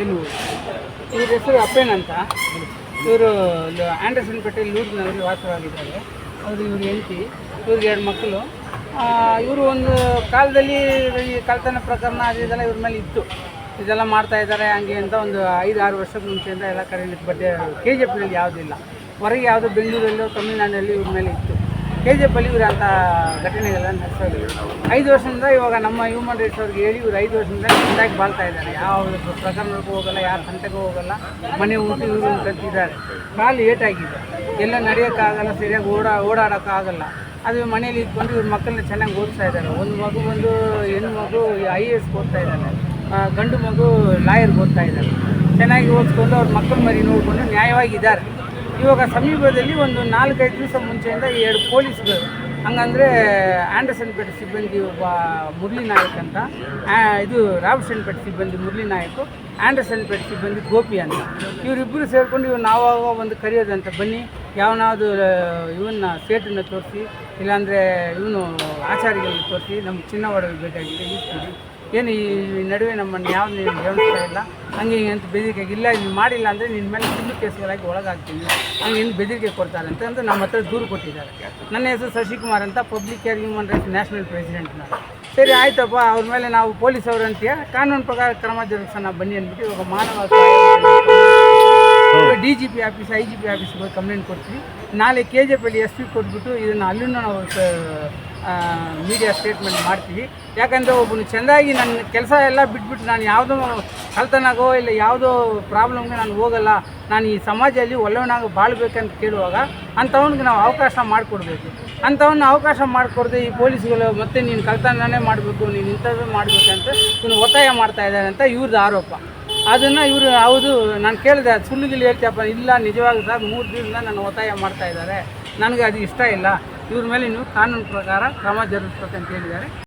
ಏನು? ಇವ್ರ ಹೆಸರು ಅಪ್ಪೇನ್ ಅಂತ. ಇವರು ಆಂಡರ್ಸನ್ ಪೇಟೆ ಲೂರ್ನಲ್ಲಿ ವಾಸವಾಗಿದ್ದಾರೆ. ಅವರು ಇವರು ಹೆಂಡತಿ ಇವ್ರಿಗೆ ಎರಡು ಮಕ್ಕಳು. ಇವರು ಒಂದು ಕಾಲದಲ್ಲಿ ಈ ಕಳ್ತನ ಪ್ರಕರಣ ಅದು ಇದೆಲ್ಲ ಇವ್ರ ಮೇಲೆ ಇತ್ತು. ಇದೆಲ್ಲ ಮಾಡ್ತಾ ಇದ್ದಾರೆ ಹಂಗೆ ಅಂತ ಒಂದು ಐದು, ಆರು ವರ್ಷದ ಮುಂಚೆಯಿಂದ ಎಲ್ಲ ಕರೀಲಿಕ್ಕೆ ಬಡ್ಡೆ ಕೆ ಜಿ ಎಫ್ನಲ್ಲಿ ಯಾವುದಿಲ್ಲ. ಹೊರಗೆ ಯಾವುದು ಬೆಂಗಳೂರಲ್ಲೋ ತಮಿಳುನಾಡಲ್ಲಿ ಇವ್ರ ಮೇಲೆ ಇತ್ತು. ಕೆ ಜಿ ಎಫ್ ಅಲ್ಲಿ ಅಂತ ಘಟನೆಗಳೆಲ್ಲ ನಡೆಸೋದು. ಐದು ವರ್ಷದಿಂದ ಇವಾಗ ನಮ್ಮ ಹ್ಯೂಮನ್ ರೈಟ್ಸ್ ಅವ್ರಿಗೆ ಹೇಳಿ ಇವರು ಐದು ವರ್ಷದಿಂದ ಚೆಂದಾಗಿ ಬಾಳ್ತಾ ಇದ್ದಾರೆ. ಯಾವ ಪ್ರಕರಣಕ್ಕೂ ಹೋಗಲ್ಲ ಯಾರ ತಂಟೆಗೂ ಹೋಗಲ್ಲ. ಮನೆ ಊಟ ಇವರು ಕಲ್ತಿದ್ದಾರೆ ಕಾಲು ಏಟಾಗಿದೆ. ಎಲ್ಲ ನಡೆಯೋಕ್ಕಾಗಲ್ಲ, ಸರಿಯಾಗಿ ಓಡಾ, ಓಡಾಡೋಕ್ಕಾಗಲ್ಲ. ಅದು ಮನೇಲಿ ಇದ್ಕೊಂಡು ಇವ್ರ ಮಕ್ಕಳನ್ನ ಚೆನ್ನಾಗಿ ಓದಿಸ್ತಾ ಇದ್ದಾರೆ. ಒಂದು ಮಗು ಒಂದು ಹೆಣ್ಣು ಮಗು ಐ ಎ ಎಸ್ ಓದ್ತಾ ಇದ್ದಾರೆ ಗಂಡು ಮಗು ಲಾಯರ್ಗೆ ಓದ್ತಾ ಇದ್ದಾರೆ ಚೆನ್ನಾಗಿ ಓದಿಸ್ಕೊಂಡು ಅವ್ರ ಮಕ್ಕಳ ಮರಿ ನೋಡಿಕೊಂಡು ನ್ಯಾಯವಾಗಿದ್ದಾರೆ. ಇವಾಗ ಸಮೀಪದಲ್ಲಿ ಒಂದು ನಾಲ್ಕೈದು ದಿವಸ ಮುಂಚೆಯಿಂದ ಎರಡು ಪೊಲೀಸ್ಗಳು, ಹಂಗಂದರೆ ಆಂಡರ್ಸನ್ ಪೇಟೆ ಸಿಬ್ಬಂದಿ ಒಬ್ಬ ಮುರಳಿ ನಾಯಕ್ ಅಂತ ಇದು ರಾಮಸನ್ಪೇಟೆ ಸಿಬ್ಬಂದಿ ಮುರಳಿ ನಾಯಕ್ ಆಂಡರ್ಸನ್ ಪೇಟೆ ಸಿಬ್ಬಂದಿ ಗೋಪಿ ಅಂತ. ಇವರಿಬ್ಬರು ಸೇರಿಕೊಂಡು ಇವ್ರು ನಾವಾಗ ಒಂದು ಕರೆಯೋದಂತ ಬನ್ನಿ. ಯಾವನಾದ್ರು ಇವನ್ನ ಸೇಟನ್ನು ತೋರಿಸಿ, ಇಲ್ಲಾಂದರೆ ಇವನು ಆಚಾರಿಗಳನ್ನ ತೋರಿಸಿ ನಮ್ಮ ಚಿನ್ನ ಒಡವೆ ಬೇಕಾಗಿದೆ ಇಸ್ಕೊಡಿ ಏನು ಈ ನಡುವೆ ನಮ್ಮನ್ನು ಯಾವ ನೀವು ಗಮನಿಸ್ತಾ ಇಲ್ಲ? ಹಂಗೆ ಹಿಂಗೆ ಅಂತ ಬೆದರಿಕೆ ಇಲ್ಲ ನೀವು ಮಾಡಿಲ್ಲ ಅಂದರೆ ನಿನ್ನ ಮೇಲೆ ಸುಳ್ಳು ಕೇಸ್ಗಳಾಗಿ ಒಳಗಾಗ್ತೀನಿ. ಹಂಗೆ ಏನು ಬೆದರಿಕೆ ಕೊಡ್ತಾರೆ ಅಂತ ಅಂತ ನಮ್ಮ ಹತ್ರ ದೂರು ಕೊಟ್ಟಿದ್ದಾರೆ. ನನ್ನ ಹೆಸರು ಶಶಿಕುಮಾರ್ ಅಂತ public care human rights national president ನಾನು ಸರಿ, ಆಯ್ತಪ್ಪ, ಅವ್ರ ಮೇಲೆ ನಾವು ಪೊಲೀಸ್ ಅಂತೀಯ? ಕಾನೂನು ಪ್ರಕಾರ ಕ್ರಮ ಜರುಗಿಸೋಣ, ಬನ್ನಿ ಅಂದ್ಬಿಟ್ಟು ಇವಾಗ ಮಾನವ D G P office, I G P ಆಫೀಸ್ಗೆ ಹೋಗಿ ಕಂಪ್ಲೇಂಟ್ ಕೊಡ್ತೀವಿ. ನಾಳೆ K J P S P ಕೊಟ್ಬಿಟ್ಟು ಇದನ್ನು ಅಲ್ಲೂ ನಾವು ಮೀಡಿಯಾ ಸ್ಟೇಟ್ಮೆಂಟ್ ಮಾಡ್ತೀವಿ. ಯಾಕಂದರೆ ಒಬ್ಬನು ಚೆಂದಾಗಿ ನನ್ನ ಕೆಲಸ ಎಲ್ಲ ಬಿಟ್ಬಿಟ್ಟು ನಾನು ಯಾವುದೋ ಕಳ್ತನಾಗೋ ಇಲ್ಲ ಯಾವುದೋ ಪ್ರಾಬ್ಲಮ್ಗೆ ನಾನು ಹೋಗಲ್ಲ, ನಾನು ಈ ಸಮಾಜದಲ್ಲಿ ಒಳ್ಳೆಯವನಾಗ ಬಾಳ್ಬೇಕಂತ ಕೇಳುವಾಗ ಅಂಥವನಿಗೆ ನಾವು ಅವಕಾಶ ಮಾಡಿಕೊಡ್ಬೇಕು. ಅಂಥವನ್ನ ಅವಕಾಶ ಮಾಡಿಕೊಡ್ದೆ ಈ ಪೊಲೀಸ್ಗಳು ಮತ್ತೆ ನೀನು ಕಳ್ತನನೇ ಮಾಡಬೇಕು, ನೀನು ಇಂಥದ್ದು ಮಾಡಬೇಕಂತ ಇವನು ಒತ್ತಾಯ ಮಾಡ್ತಾ ಇದ್ದಾರೆ ಅಂತ ಇವ್ರದ್ದು ಆರೋಪ. ಅದನ್ನು ಇವರು, ಹೌದು, ನಾನು ಕೇಳಿದೆ, ಅದು ಸುಳ್ಳುಗಿಲ್ಲಿ ಹೇಳ್ತೀಯಪ್ಪ, ಇಲ್ಲ ನಿಜವಾಗ ಸರ್, ಮೂರು ದಿನದಿಂದ ನಾನು ಒತ್ತಾಯ ಮಾಡ್ತಾ ಇದ್ದಾರೆ. ನನಗೆ ಅದು ಇಷ್ಟ ಇಲ್ಲ. ಇವ್ರ ಮೇಲೆ ನೀವು ಕಾನೂನು ಪ್ರಕಾರ ಕ್ರಮ ಜರುಗಿಸ್ಬೇಕಂತ ಹೇಳಿದ್ದಾರೆ.